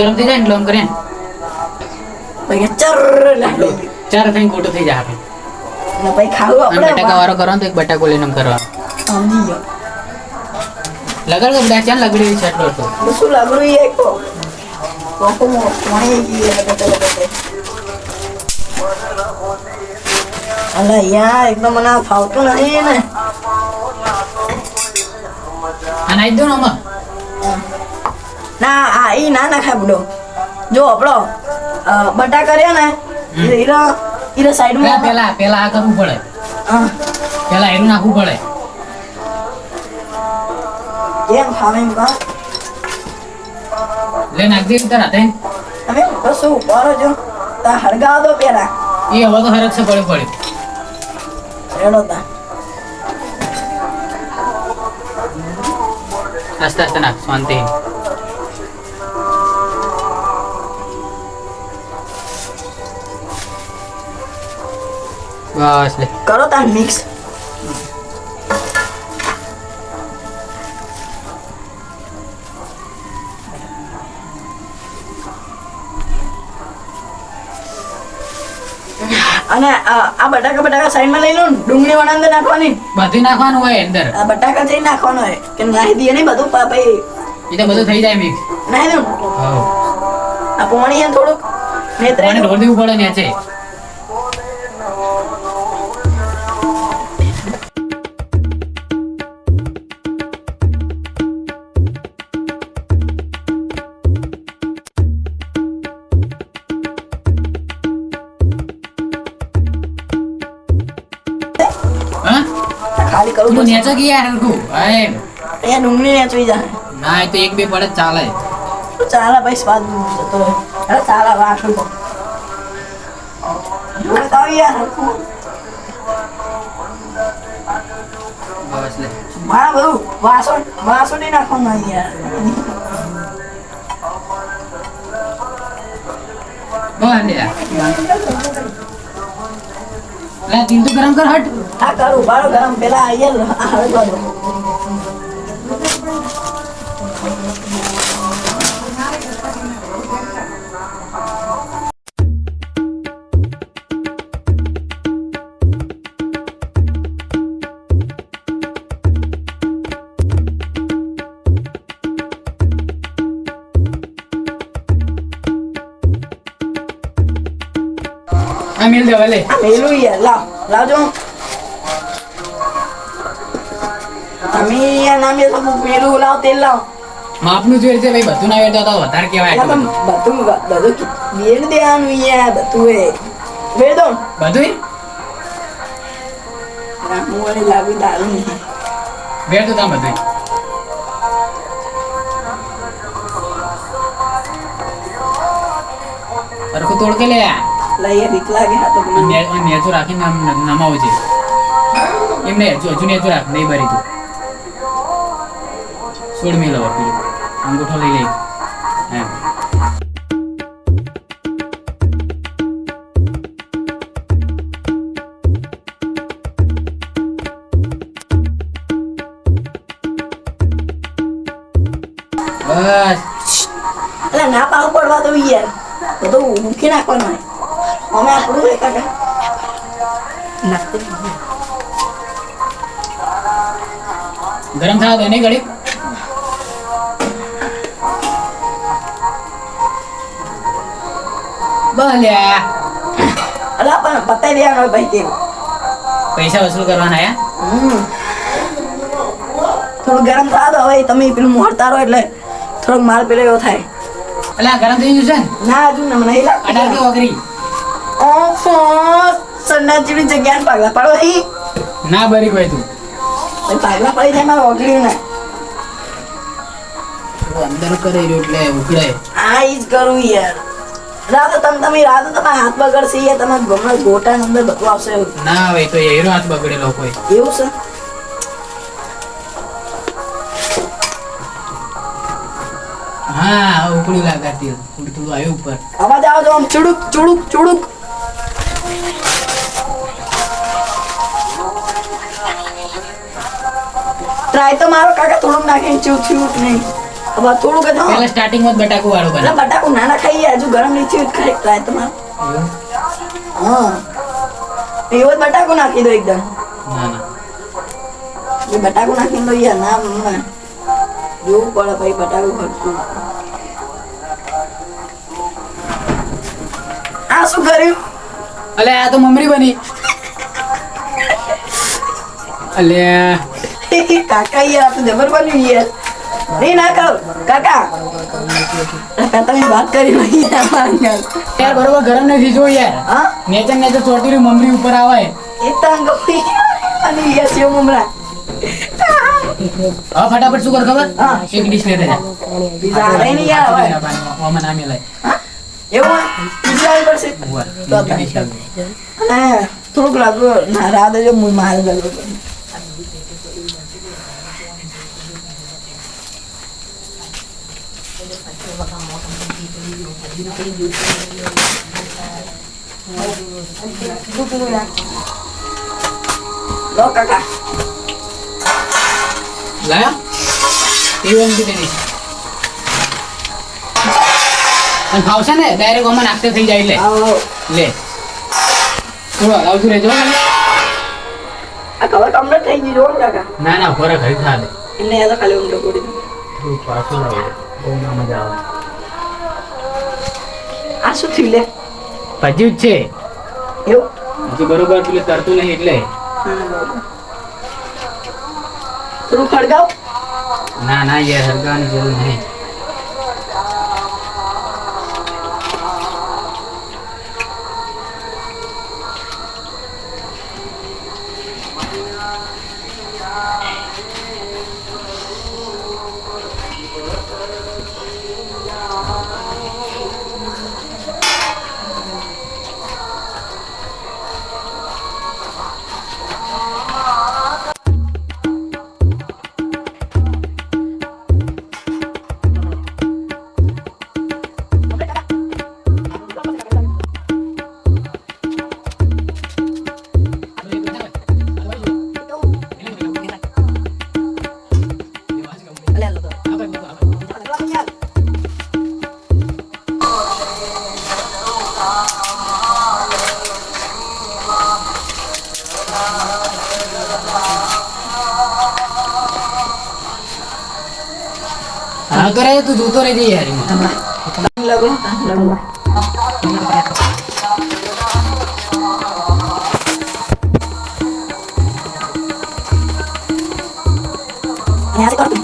ગરમ થઈ જાય ને એટલે કરે પછી ચર લાગે. ચાર થઈ ખોટું થઈ જાય આપણે. ને ખાવું અને આપણે બટાકા વાળો કરો તો એક બટાકો લઈને કરવા સમજી ગયો. લગાડ કે ચાલ લગડી છે આટલો તો શું લાગુ એ કો કોકો મો પાણી ગઈ લગતે લગતે યાર એકદમ મને ફાવતું નથી ને. આ નાખી દો ને આમાં. ના આ ઈ ના ના ખાય બુડો જો આપણો બટા કર્યો ને હીરો હીરો સાઈડમાં પેલા પેલા આ કરવું પડે. પેલા એનું નાખવું પડે. કેમ ખાવે એમ કા લે નાખ દે તાર તે તમે બસ ઉપર જો. તા હળગાવ દો પેલા. એ હવે તો હરક છે પડે પડે. રેડો તા. આસ્તે આસ્તે નાખ શાંતિ. બસ લે. કરો તાર મિક્સ. અને આ બટાકા બટાકા સાઈડમાં લઈ લો ને ડુંગળી વણા અંદર નાખવાની. બધું નાખવાનું હોય અંદર. આ બટાકા થઈ નાખવાનો હોય કે નાહી દઈએ નહીં બધું પાપાઈ એ તો બધું થઈ જાય મિક્સ નાહી દઉં આ પોણી થોડુંક નેત્રે પાણી ઢોળી પડે ને છે ખાલી કરું તું નેચો કે યાર હરખું હા એ ડુંગળી નેચવી જાય ના એ તો એક બે પડે ચાલે. ચાલે ભાઈ સ્વાદ જતો અરે ચાલે વાસણ તો જોડે યાર હરખું. બસ લે. મારા બધું વાસણ વાસણ નહીં નાખવાનું યાર. બસ લે. લે તીન તો ગરમ કર હટ. આ કરું બારો ગરમ પેલા અહીંયા આ આ મેલ દે લે. આ મેલું યાર લાવ લાવજો. તમે યાર નામ મેલું લાવ તેલ લાવ. માપનું જોઈએ છે ભાઈ બધું ના વેડતા તો વધારે કહેવાય બધું. બધું વેડ દેવાનું યાર બધું એ. દો. બધું વળી લાવી દારૂ નહીં. વેર તો તામ બધું હરખું તોડ કે લે. લઈએ બીક લાગે હા તો નેચો રાખીને નામ નમાવો છે. એમને હજુ નેચો રાખ નહીં બરી તું. સોળ મિલ હવે પેલું અંગૂઠો લઈ લઈ હા બસ. એટલે ના પાવ પડવા દઉં યાર. બધું મૂકી નાખવાનું ગરમ થવા દે નહીં ઘડી અલા પણ પતાઈ દેવાનું ભાઈ તે પૈસા વસૂલ કરવાના હમ. થોડું ગરમ થવા દો હવે તમે પેલું મોડતા રહો એટલે થોડોક માલ પેલો એવો થાય. એટલે આ ગરમ થઈ ગયું છે? ના હજુ ના નહીં અઢાર કે ઓગરી ઓફો સન્નાજીની જગ્યાએ પાગલા પાડો અહીં ના બરી ભાઈ તું. પાગલા પડી જાય મારે ઓગળી ને અંદર કરે એટલે ઉકળે આ ઈ જ કરું યાર. રાતો તમ તમે રાતો તમે હાથ બગડશે યાર. તમે ગમે ગોટા અંદર બધું આવશે. ના ભાઈ તો એરો હાથ બગડેલો કોઈ એવું છે? હા ઉકળી લાગાતી થોડું આવ્યું ઉપર. અવાજ આવે તો આમ ચુડુક ચુડુક ચુડુક. ટ્રાય તો મારો કાકા થોડુંક નાખીને ચૂ થયું નહીં હવે થોડુંક જ પહેલા સ્ટાર્ટિંગમાં બટાકું વાળું બને બટાકું નાના ખાઈએ હજુ ગરમ નહીં થયું ખાઈ ટ્રાય તમારે હા. એવો બટાકું નાખી દો એકદમ. ના ના. એ બટાકુ નાખી દો યાર ના મમ્મા જોવું પડે ભાઈ બટાકુ ખર્ચું આ શું કર્યું? અલે આ તો મમરી બની. અલે. કાકા યાર તું જબર બન્યું યાર. નહીં ના કરો કાકા કાકા તમે વાત કરી નહીં યાર બરોબર ગરમ નથી જો યાર. હા? નેચર નેચર ચોટી રહ્યું મમરી ઉપર આવે. એ તંગ અને યાર યો મમરા. હા ફટાફટ શું કર ખબર? હા. એક ડીશ લેતા જા બીજા આવે નહીં યાર. ઓમાં ના મિલાય એવું? બીજા આવી પડશે? તો થોડુંક લાગુ. ના રાધે જો મારે લાગુ. લો કાકા લાયા પીવું એમ કીધું નહીં. અને ભાવશે ને ડાયરેક્ટ ઓમાં નાખતે થઈ જાય એટલે આવો લે થોડો હલાવતું રહેજો હો. આ કવર કમ્પ્લીટ થઈ ગયું જોવો ને કાકા ના ના ફરક હરી થા દે એમને આ તો ખાલી ઊંડો પડી દો. તું પાછું લાવ બહુ ના મજા આવે આ શું થયું લે. ભજ્યું જ છે. એવું? હજી બરોબર પેલું તરતું નહીં એટલે. થોડું ખડગાવ ના ના યાર હરગાવાની જરૂર નહીં. હા રહે તું જોતો રહેજે યાર. લગો લગો यहाँ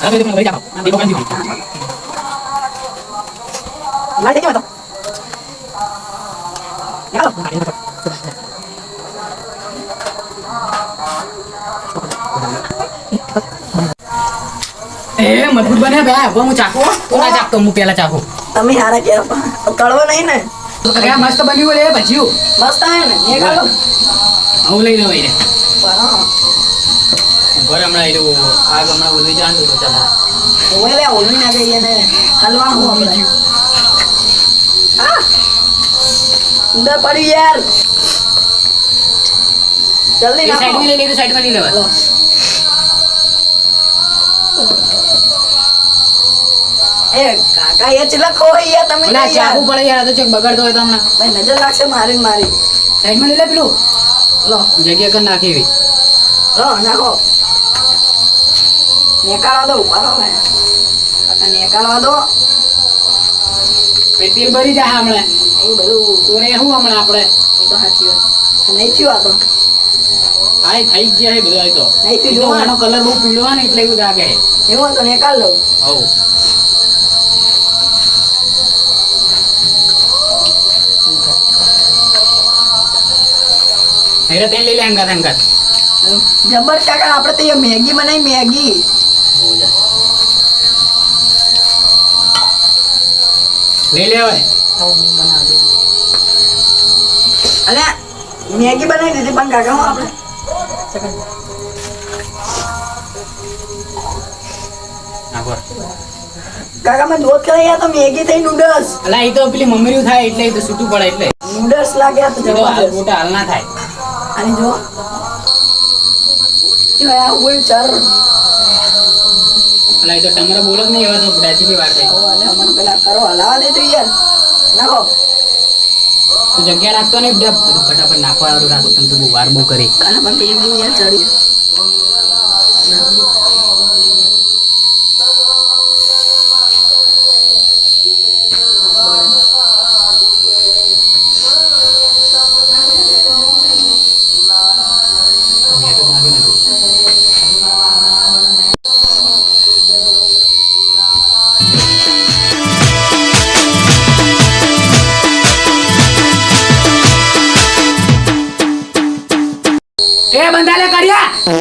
Ada dia beri cakap. Nanti bukan sini. Mari dia tu. Ya kalau. Eh, મજબૂત બને બે. હવે હું ચાકુ. તું ના ચાકતો હું પેલા ચાકુ. તમે હારા કે કળવો નહીં ને અરે મસ્ત બન્યું લે ભજીયું. મસ્ત આવે ને કાઢો આવું લઈ લેવાય રે. ઘર હમણાં આવ્યું આગ હમણાં બધું જાણતું તો ચાલો. ઓય લે ઓલું ના જઈએ ને હલવા હું હમણાં. અંદર પડ્યું યાર. જલ્દી એ સાઈડમાં નાખો લઈ લીધું એ કાકા એ ચેલા ખોઈ તમે ઓલા ચાકુ પડે યાર તો ચેક બગાડતો હોય તો હમણાં. ભાઈ નજર લાગશે મારી. મારી સાઈડમાં લઈ લે પેલું. લો. જગ્યા કર નાખી એવી. લો નાખો. નેકાળવા દો ઊભા ને. નેકાળવા દો. પેટી ભરી જાય હમણાં. એ બધું. તો રે શું હમણાં આપણે. એ તો સાચી વાત. નહીં થયું આ તો. આ થઈ ગયા છે બધું આ તો. નહીં થયું કલર બહુ પીળો હોય ને એટલે એવું લાગે એવો તો નેકાળ લઉં. હવ. હેરે તેલ લઈ લે હંગાત હંગાત જબર કાકા આપણે તો મેગી બનાવી મેગી. લઈ લેવાય અને મેગી બનાવી દીધી પણ કાકા હું આપણે. કાકા મને દોત કરી ગયા તો મેગી થઈ નૂડલ્સ અલા એ તો પેલી મમરીયું થાય એટલે એ તો છૂટું પડે એટલે. નૂડલ્સ લાગ્યા તો મોટા હાલ ના થાય. અને જો જો હોય ચાર અલા એ તો તમારે બોલો જ નહીં એવા તો બધાથી ની વાર થાય. અને અમને પેલા કરો હલાવા દે તો યાર. નાખો. તો જગ્યા રાખતો નહીં બધું ફટાફટ નાખવા વાળું રાખો તમે તો બહુ વાર બહુ કરી. કાલે પણ પેલી બી યાર ચડી. એ બંધાલે કર્યા?